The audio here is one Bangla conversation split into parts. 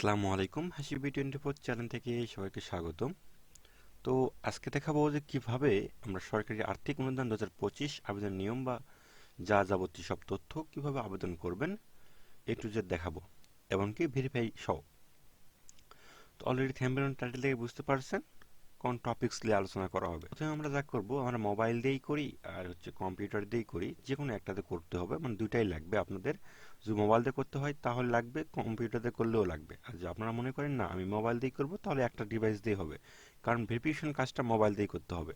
আসসালামু আলাইকুম। হাসিবি টোয়েন্টি ফোর চ্যানেল থেকে সবাইকে স্বাগতম। তো আজকে দেখাবো যে কীভাবে আমরা সরকারি আর্থিক অনুদান দু হাজার পঁচিশ আবেদন নিয়ম বা যা যাবতীয় সব তথ্য কীভাবে আবেদন করবেন এ টু জেড দেখাবো এমনকি ভেরিফাই সহ। তো অলরেডি থ্যাম্বেলন টাইটেল থেকে বুঝতে পারছেন? কোন টপিকস নিয়ে আলোচনা করা হবে। প্রথমে আমরা যা করব, আমরা মোবাইল দিয়েই করি আর হচ্ছে কম্পিউটার দিয়েই করি। যে কোনো একটাতে করতে হবে মানে দুইটাই লাগবে আপনাদের। যদি মোবাইল দিয়ে করতে হয়, তাহলে লাগবে কম্পিউটার দিয়ে করলেও লাগবে। আর যদি আপনারা মনে করেন, না, আমি মোবাইল দিয়েই করব, তাহলে একটা ডিভাইস দিয়ে হবে। কারণ ভেরিফিকেশন কাজটা মোবাইল দিয়েই করতে হবে।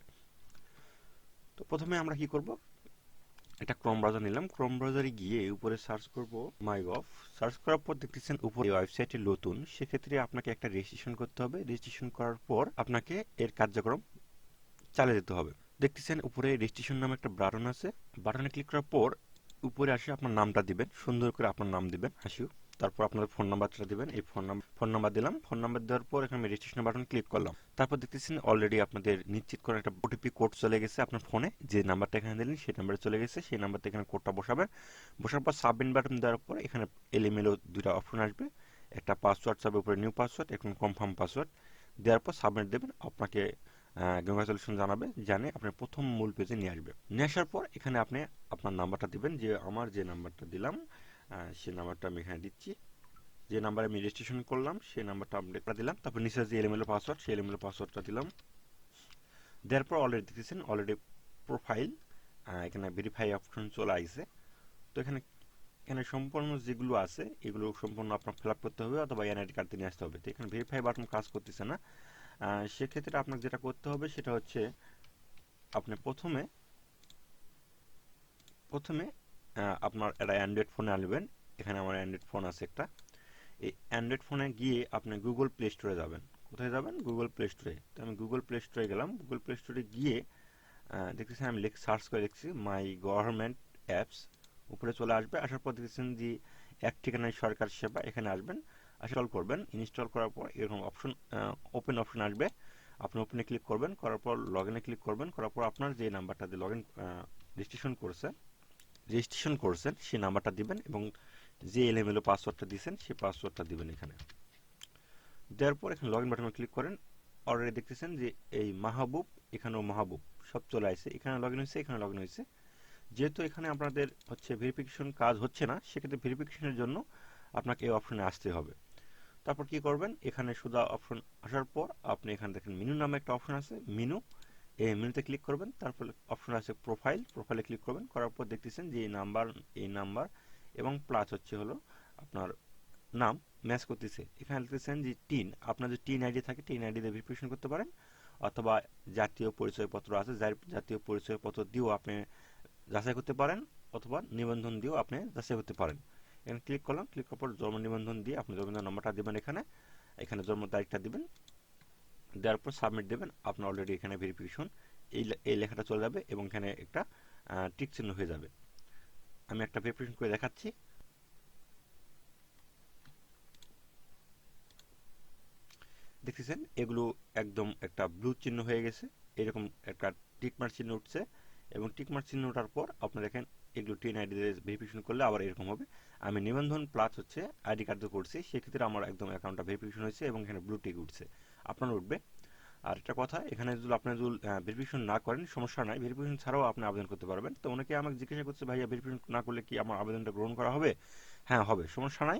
তো প্রথমে আমরা কি করব? একটা ক্রোম ব্রাউজার নিলাম। ক্রোম ব্রাউজারে গিয়ে উপরে সার্চ করব মাই গভ সার্চ করার পর দেখতেছেন উপরে ওয়েবসাইটে নতুন। সেক্ষেত্রে আপনাকে একটা রেজিস্ট্রেশন করতে হবে। রেজিস্ট্রেশন করার পর আপনাকে এর কার্যক্রম চালিয়ে যেতে হবে। দেখতেছেন উপরে রেজিস্ট্রেশন নামে একটা বাটন আছে। বাটনে ক্লিক করার পর উপরে আসে আপনার নামটা দিবেন। সুন্দর করে আপনার নাম দিবেন। হাসিও তারপর আপনার ফোন নাম্বারটা দিবেন, এই ফোন নাম্বার ফোন নাম্বার দিলাম ফোন নাম্বার দেওয়ার পর এখানে রেজিস্ট্রেশন বাটন ক্লিক করলাম। তারপর দেখতেছেন অলরেডি আপনাদের নিশ্চিত করে একটা ওটিপি কোড চলে গেছে আপনার ফোনে যে নাম্বারটা এখানে দিলেন, সেই নাম্বারে চলে গেছে, সেই নাম্বারটা এখানে কোডটা বসাবেন। বসার পর সাবমিট বাটন দেওয়ার পর এখানে এলিমেলও দুটা অপশন আসবে। একটা পাসওয়ার্ড চাবে, উপরে নিউ পাসওয়ার্ড এখন কনফার্ম পাসওয়ার্ড দেওয়ার পর সাবমিট দেবেন, আপনাকে কংগ্রাচুলেশন জানাবে জানে আপনি প্রথম মূল পেজে নিয়ে আসবে। নিয়ে আসার পর এখানে আপনি আপনার নাম্বারটা দিবেন, যে আমার যে নাম্বারটা দিলাম সেই নাম্বারটা আমি এখানে দিচ্ছি। যে নাম্বারে আমি রেজিস্ট্রেশন করলাম, সেই নাম্বারটা আপডেট দিলাম। তারপর নিচে যে এলিমেল পাসওয়ার্ড সেই এলিমেল পাসওয়ার্ডটা দিলাম। দেওয়ার পর অলরেডি দেখতেছেন অলরেডি প্রোফাইল এখানে ভেরিফাই অপশন চলে আসছে তো এখানে এখানে সম্পূর্ণ যেগুলো আছে, এগুলো সম্পূর্ণ আপনার ফিল করতে হবে অথবা এনআইডি কার্ড নিয়ে আসতে হবে। তো এখানে ভেরিফাই বাটন কাজ করতেছে না। সেক্ষেত্রে আপনাকে যেটা করতে হবে, সেটা হচ্ছে, আপনি প্রথমে প্রথমে আপনার একটা অ্যান্ড্রয়েড ফোনে আনবেন। এখানে আমার অ্যান্ড্রয়েড ফোন আছে একটা। এই অ্যান্ড্রয়েড ফোনে গিয়ে আপনি গুগল প্লে স্টোরে যাবেন। কোথায় যাবেন? গুগল প্লে স্টোরে তো আমি গুগল প্লে স্টোরে গেলাম। গুগল প্লে স্টোরে গিয়ে দেখতেছেন আমি লিখ সার্চ করে দেখছি মাই গভর্নমেন্ট অ্যাপস উপরে চলে আসবে। আসার পর দেখতেছেন যে এক ঠিকানায় সরকার সেবা, এখানে আসবেন। ইনস্টল করবেন। ইনস্টল করার পর এরকম অপশন ওপেন অপশন আসবে। আপনি ওপেনে ক্লিক করবেন। করার পর লগ ইনে ক্লিক করবেন। করার পর আপনার যে নাম্বারটা দিয়ে লগ ইন রেজিস্ট্রেশন করছে রেজিস্ট্রেশন করছেন, সেই নাম্বারটা দিবেন এবং যে এলএমএল পাসওয়ার্ডটা দিয়েছেন, সেই পাসওয়ার্ডটা দিবেন এখানে। দেওয়ার পর এখানে লগ ইন বাটনে ক্লিক করেন। অলরেডি দেখতেছেন যে এই মাহবুব, এখানেও মাহবুব, সব চলে আসছে। এখানে লগ ইন হয়েছে, এখানে লগ ইন হয়েছে। যেহেতু এখানে আপনাদের হচ্ছে ভেরিফিকেশন কাজ হচ্ছে না, সেক্ষেত্রে ভেরিফিকেশনের জন্য আপনাকে এই অপশনে আসতে হবে। তারপর কি করবেন? এখানে সুদা অপশন আসার পর আপনি এখানে দেখেন মেনু নামে একটা অপশন আছে। মেনু এই মেনুতে ক্লিক করবেন, তারপর অপশন আছে প্রোফাইল প্রোফাইলে ক্লিক করবেন, করার পর দেখতেছেন যে এই নাম্বার এই নাম্বার এবং প্লাস হচ্ছে হলো আপনার নাম ম্যাচ করতেছে। এখানে লিখতেছেন যে টিন আপনার যদি টিন আইডি থাকে টিন আইডি দিয়ে ভেরিফিকেশন করতে পারেন অথবা জাতীয় পরিচয়পত্র আছে জাতীয় পরিচয়পত্র দিয়েও আপনি যাচাই করতে পারেন অথবা নিবন্ধন দিয়েও আপনি যাচাই করতে পারেন। এখানে ক্লিক করলাম ক্লিক করার পর জন্ম নিবন্ধন দিয়ে আপনি জন্ম নাম্বারটা দেবেন এখানে। এখানে জন্ম তারিখটা দিবেন দেওয়ার পর সাবমিট দেবেন। আপনার অলরেডি এখানে ভেরিফিকেশন এই এই লেখাটা চলে যাবে এবং এখানে একটা টিক চিহ্ন হয়ে যাবে। আমি একটা ভেরিফিকেশন করে দেখাচ্ছি। দেখতেছেন? এগুলো একদম একটা ব্লু চিহ্ন হয়ে গেছে। এরকম একটা টিকমার চিহ্ন উঠছে এবং টিকমার চিহ্ন ওঠার পর আপনারা দেখেন এগুলো টেন আইডি ভেরিফিকেশন করলে আবার এরকম হবে। আমি নিবন্ধন প্লাস হচ্ছে আইডি কার্ড করছি, সেক্ষেত্রে আমার একদম অ্যাকাউন্টটা ভেরিফিকেশন হয়েছে এবং এখানে ব্লু টিক উঠছে। আপনার উঠবে। আর একটা কথা, এখানে যদি আপনি যদি ভেরিফিকেশন না করেন, সমস্যা নাই। ভেরিফিকেশন ছাড়াও আপনি আবেদন করতে পারবেন। তো অনেকে আমাকে জিজ্ঞাসা করছে, ভাইয়া ভেরিফিকেশন না করলে কি আমার আবেদনটা গ্রহণ করা হবে? হ্যাঁ হবে, সমস্যা নাই।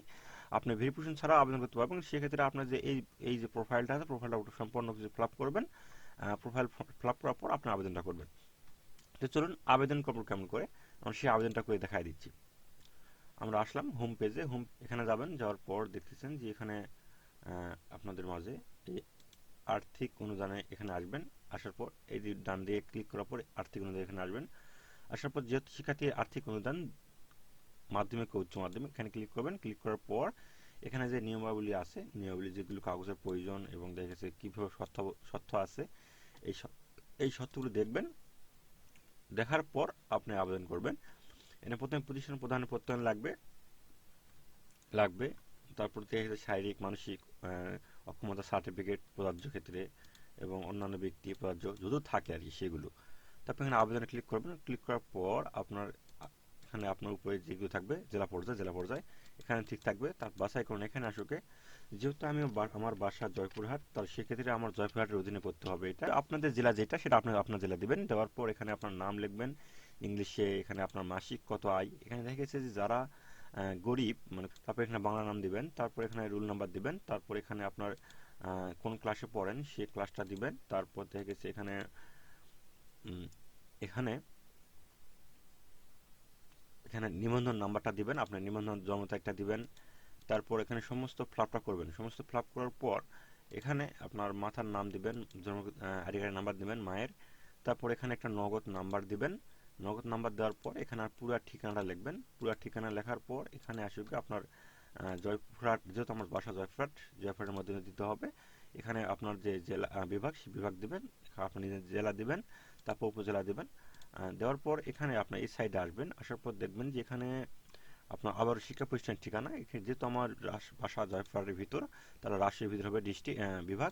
আপনি ভেরিফিকেশন ছাড়াও আবেদন করতে পারবেন। সেক্ষেত্রে আপনার যে এই এই যে প্রোফাইলটা আছে প্রোফাইলটা সম্পূর্ণ কিছু ফিল করবেন। প্রোফাইল ফিল করার পর আপনি আবেদনটা করবেন। তো চলুন, আবেদন করব কেমন করে? আমরা সেই আবেদনটা করে দেখাই দিচ্ছি। আমরা আসলাম হোম পেজে হোম এখানে যাবেন, যাওয়ার পর দেখতেছেন যে এখানে আপনাদের মাঝে আর্থিক অনুদানে এখানে আসবেন, আসার পর এই যে ডান দিয়ে ক্লিক করার পর আর্থিক অনুদান এখানে আসবেন। আসার পর যেহেতু শিক্ষার্থীর আর্থিক অনুদান মাধ্যমিক ও উচ্চ মাধ্যমিক, এখানে ক্লিক করবেন। ক্লিক করার পর এখানে যে নিয়মাবলী আছে, নিয়মাবলী যেগুলো কাগজের প্রয়োজন এবং দেখা গেছে কীভাবে সত্য সত্য আছে, এই এই সত্যগুলো দেখবেন। দেখার পর আপনি আবেদন করবেন। এনে প্রথমে প্রতিষ্ঠান প্রধান প্রত্যয়ন লাগবে লাগবে। তারপর দেখা শারীরিক, মানসিক অক্ষমতা সার্টিফিকেট প্রযোজ্য ক্ষেত্রে এবং অন্যান্য ব্যক্তি প্রযোজ্য যদি থাকে আর কি সেগুলো। তারপর এখানে আবেদনে ক্লিক করবেন। ক্লিক করার পর আপনার, এখানে আপনার উপরে যেগুলো থাকবে, জেলা পর্যায়ে জেলা পর্যায়ে, এখানে ঠিক থাকবে। তার বাছাই করুন এখানে আসুকে যেহেতু আমি আমার বাসা জয়পুরহাট তার সেক্ষেত্রে আমার জয়পুরহাটের অধীনে পড়তে হবে এটা। আপনাদের জেলা যেটা, সেটা আপনার আপনার জেলা দিবেন। দেওয়ার পর এখানে আপনার নাম লিখবেন। ইংলিশে এখানে আপনার মাসিক কত আয়। এখানে দেখা গেছে যে যারা গরিব মানে তারপর এখানে বাংলা নাম দিবেন, তারপর এখানে রুল নাম্বার দিবেন, তারপর এখানে আপনার কোন ক্লাসে পড়েন সেই ক্লাসটা দিবেন, তারপর দেখা গেছে এখানে এখানে এখানে নিবন্ধন নাম্বারটা দিবেন, আপনার নিবন্ধন জন্ম তারিখটা দিবেন, তারপর এখানে সমস্ত ফ্লাপটা করবেন। সমস্ত ফ্লাপ করার পর এখানে আপনার মাথার নাম দিবেন, জন্ম আইডি কার্ডের নাম্বার দিবেন, মায়ের, তারপর এখানে একটা নগদ নাম্বার দিবেন নগদ নাম্বার দেওয়ার পর এখানে আর পুরা ঠিকানাটা লিখবেন। পুরা ঠিকানা লেখার পর এখানে আসবে আপনার জয়পুরহাট, যেহেতু আমার বাসা জয়পুরহাট, জয়পুরহাটের মধ্যে দিতে হবে। এখানে আপনার যে জেলা বিভাগ সেই বিভাগ দিবেন আপনি জেলা দিবেন, তারপর উপজেলা দিবেন। দেওয়ার পর এখানে আপনার এই সাইডে আসবেন, আসার পর দেখবেন যে এখানে আপনার আবার শিক্ষা প্রতিষ্ঠান ঠিকানা। এখানে যেহেতু আমার বাসা জয়পুরহাটের ভিতর, তাহলে রাজশাহীর ভিতর হবে ডিস্ট্রিক্ট বিভাগ।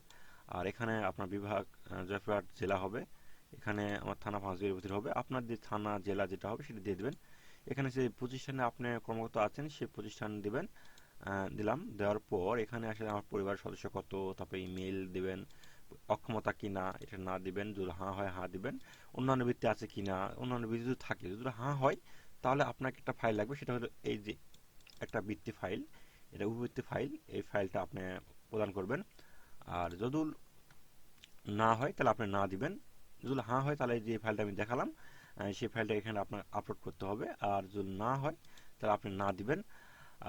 আর এখানে আপনার বিভাগ জয়পুরহাট জেলা হবে। এখানে আমার থানা পাঁচবির ভিতর হবে। আপনার যে থানা, জেলা যেটা হবে সেটা দিয়ে দেবেন। এখানে যে প্রতিষ্ঠানে আপনি কর্মরত আছেন সেই প্রতিষ্ঠান দেবেন দিলাম। দেওয়ার পর এখানে আসলে আমার পরিবারের সদস্য কত, তারপরে ইমেল দিবেন, অক্ষমতা কিনা এটা না দিবেন, যদি হাঁ হয় হাঁ দিবেন। অন্যান্য বৃত্তি আছে কি না অন্যান্য বৃত্তি যদি থাকে, যদি হাঁ হয়, তাহলে আপনাকে একটা ফাইল লাগবে, সেটা হলো এই যে একটা বৃত্তি ফাইল। এটা উপবৃত্তি ফাইল, এই ফাইলটা আপনি প্রদান করবেন। আর যদি না হয়, তাহলে আপনি না দিবেন। যদি হ্যাঁ হয়, তাহলে যে ফাইলটা আমি দেখালাম সেই ফাইলটা এখানে আপনার আপলোড করতে হবে। আর যদি না হয়, তাহলে আপনি না দিবেন।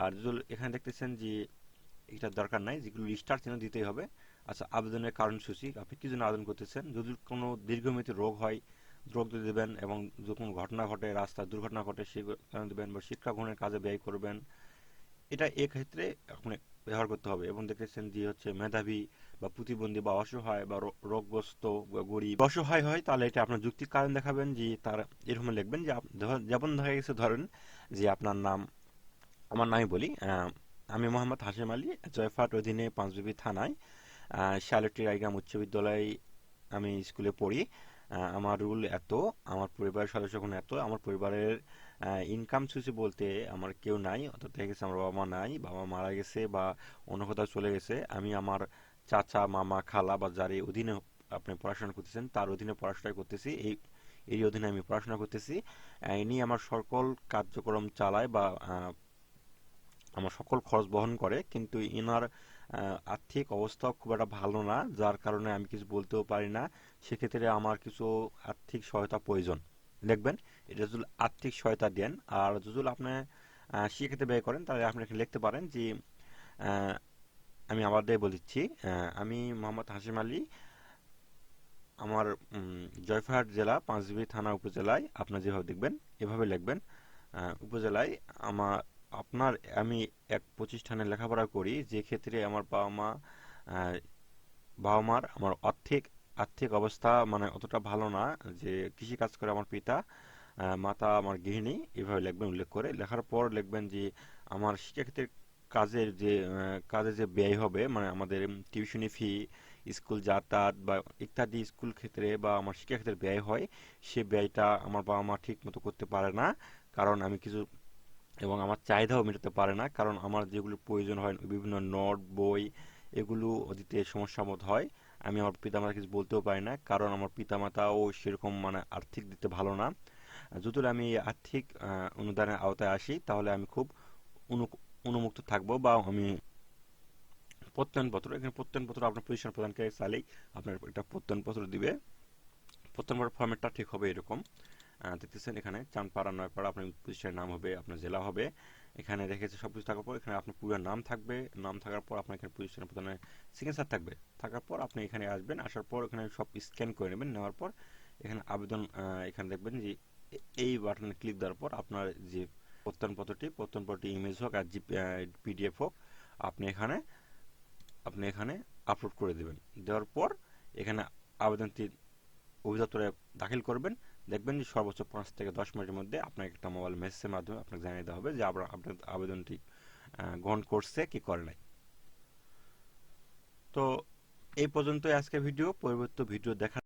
আর যদি এখানে দেখতেছেন যে এটা দরকার নাই যেগুলো স্টার চিহ্ন দিতেই হবে। আচ্ছা আবেদনের কারণ সূচি, আপনি কি জন্য আবেদন করতেছেন? যদি কোনো দীর্ঘমেয়াদী রোগ হয় রোগ দেবেন এবং যদি কোনো ঘটনা ঘটে রাস্তায় দুর্ঘটনা ঘটে কারণে দেবেন বা শিক্ষা গ্রহণের কাজে ব্যয় করবেন? এটা এক্ষেত্রে আপনি ব্যবহার করতে হবে। এবং দেখেছেন যে হচ্ছে মেধাবী বা প্রতিবন্ধী বা অসহায় বা রোগগ্রস্ত বা গরিব অসহায় হয়, তাহলে এটা আপনার যুক্তির কারণ দেখাবেন যে তার, এরকম লিখবেন যে যেমন দেখা গেছে ধরেন যে আপনার নাম, আমার নামই বলি আমি মোহাম্মদ হাশেম আলী, জয়ফাট অধীনে পাঁচবিবি থানায় শালটি রায়গ্রাম উচ্চ বিদ্যালয়ে আমি স্কুলে পড়ি। আমার রুল এত, আমার পরিবারের সদস্যগণ এত, আমার পরিবারের ইনকাম সূচি বলতে আমার কেউ নাই, অর্থাৎ দেখা গেছে আমার বাবা মা নাই, বাবা মারা গেছে বা অন্য কোথাও চলে গেছে, আমি আমার চাচা, মামা, খালা বা যার এই অধীনে আপনি পড়াশোনা করতেছেন, তার অধীনে পড়াশোনা করতেছি। এই এই অধীনে আমি পড়াশোনা করতেছি। ইনি আমার সকল কার্যক্রম চালায় বা আমার সকল খরচ বহন করে। কিন্তু ইনার আর্থিক অবস্থা খুব একটা ভালো না, যার কারণে আমি কিছু বলতেও পারি না। সেক্ষেত্রে আমার কিছু আর্থিক সহায়তা প্রয়োজন। লিখবেন এটা যদি আর্থিক সহায়তা দেন। আর যদি আপনি সেক্ষেত্রে ব্যয় করেন, তাহলে আপনি লিখতে পারেন যে আমি আবার বলছি আহ, আমি মোহাম্মদ হাশিম আলী আমার জয়ফাহাট জেলা পাঁচবিবি থানা উপজেলায় আপনার যেভাবে দেখবেন এভাবে লিখবেন। উপজেলায় আমার আপনার আমি এক প্রতিষ্ঠানে লেখাপড়া করি যে ক্ষেত্রে আমার বাবা মা বাবা মার আমার আর্থিক আর্থিক অবস্থা মানে অতটা ভালো না যে কৃষি কাজ করে আমার পিতা মাতা আমার গৃহিণী এভাবে লিখবেন উল্লেখ করে। লেখার পর লিখবেন যে আমার শিক্ষাক্ষেত্রে কাজের যে কাজের যে ব্যয় হবে মানে আমাদের টিউশনি ফি, স্কুল যাতায়াত বা ইত্যাদি স্কুল ক্ষেত্রে বা আমার শিক্ষাক্ষেত্রে ব্যয় হয়, সে ব্যয়টা আমার বাবা মা ঠিক মতো করতে পারে না। কারণ আমি কিছু, এবং আমার চাহিদাও মেটাতে পারে না। কারণ আমার যেগুলো প্রয়োজন হয়, বিভিন্ন নোট, বই, এগুলো দিতে সমস্যা মত হয়। আমি আমার পিতামাতা কিছু বলতেও পারি না। কারণ আমার পিতামাতাও সেরকম মানে আর্থিক দিতে ভালো না। যদি আমি আর্থিক অনুদানের আওতায় আসি, তাহলে আমি খুব উন্মুক্ত থাকব বা আমি প্রত্যয়নপত্র এখানে প্রত্যয়নপত্র আপনার পজিশন প্রদানকারী চাইলেই আপনার একটা প্রত্যয়নপত্র দিবে। প্রত্যয়নপত্র ফরম্যাটটা ঠিক হবে এরকম। দেখতেছেন এখানে, চাঁদপাড়া, নয়পাড়া, আপনার প্রতিষ্ঠানের নাম হবে, আপনার জেলা হবে। এখানে রেখেছে সব কিছু থাকার পর এখানে আপনার পুরো নাম থাকবে। নাম থাকার পর আপনার এখানে প্রতিষ্ঠানের প্রধানের সিগনেচার থাকবে। থাকার পর আপনি এখানে আসবেন, আসার পর এখানে সব স্ক্যান করে নেবেন। নেওয়ার পর এখানে আবেদন এখানে দেখবেন যে এই বাটনে ক্লিক দেওয়ার পর আপনার যে প্রত্যয়নপত্রটি প্রত্যয়নপত্রটি ইমেজ হোক আর পিডিএফ হোক, আপনি এখানে আপনি এখানে আপলোড করে দেবেন। দেওয়ার পর এখানে আবেদনটি অভিদপ্তরে দাখিল করবেন। দেখবেন যে সর্বোচ্চ পাঁচ থেকে দশ মিনিটের মধ্যে আপনাকে একটা মোবাইল মেসেজের মাধ্যমে আপনাকে জানিয়ে দেওয়া হবে যে আপনার আপনার আবেদনটি গ্রহণ করছে কি করে নাই। তো এই পর্যন্তই আজকে ভিডিও। পরবর্তী ভিডিও দেখা